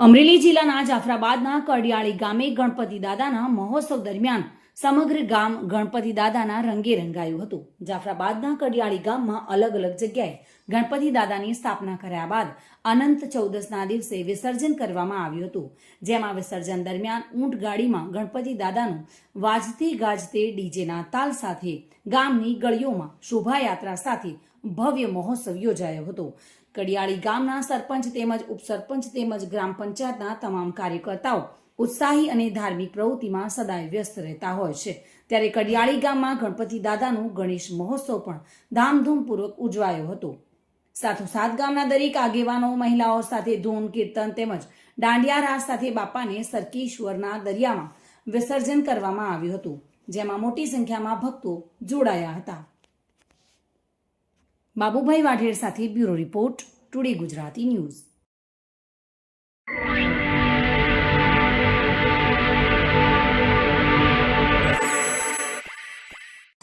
અમરેલી જિલ્લાના જાફરાબાદના કડિયાળી ગામે ગણપતિ દાદાના મહોત્સવ દરમિયાન સમગ્ર ગામ ગણપતિ દાદાના રંગે રંગાયું હતું. જાફરાબાદના કડિયાળી ગામમાં અલગ અલગ જગ્યાએ ગણપતિ દાદાની સ્થાપના કર્યા બાદ અનંત ચૌદસના દિવસે વિસર્જન કરવામાં આવ્યું હતું. જેમાં વિસર્જન દરમિયાન ઊંટ ગાડીમાં ગણપતિ દાદાનું વાજતે ગાજતે ડીજેના તાલ સાથે ગામની ગળીઓમાં શોભાયાત્રા સાથે ભવ્ય મહોત્સવ યોજાયો હતો. કડિયાળી ગામના સરપંચ તેમજ ઉપસરપંચ તેમજ ગ્રામ પંચાયતના તમામ કાર્યકર્તાઓ ઉત્સાહી અને ધાર્મિક પ્રવૃત્તિમાં સદાય વ્યસ્ત રહેતા હોય છે. ત્યારે કડિયાળી ગામમાં ગણપતિ દાદાનું ગણેશ મહોત્સવ પણ ધામધૂમપૂર્વક ઉજવાયો હતો. સાથોસાથ ગામના દરેક આગેવાનો, મહિલાઓ સાથે ધૂન, કીર્તન તેમજ દાંડિયા રાસ સાથે બાપાને સરકેશ્વરના દરિયામાં વિસર્જન કરવામાં આવ્યું હતું, જેમાં મોટી સંખ્યામાં ભક્તો જોડાયા હતા. બાબુભાઈ વાઢેર સાથે bureau report today Gujarati news.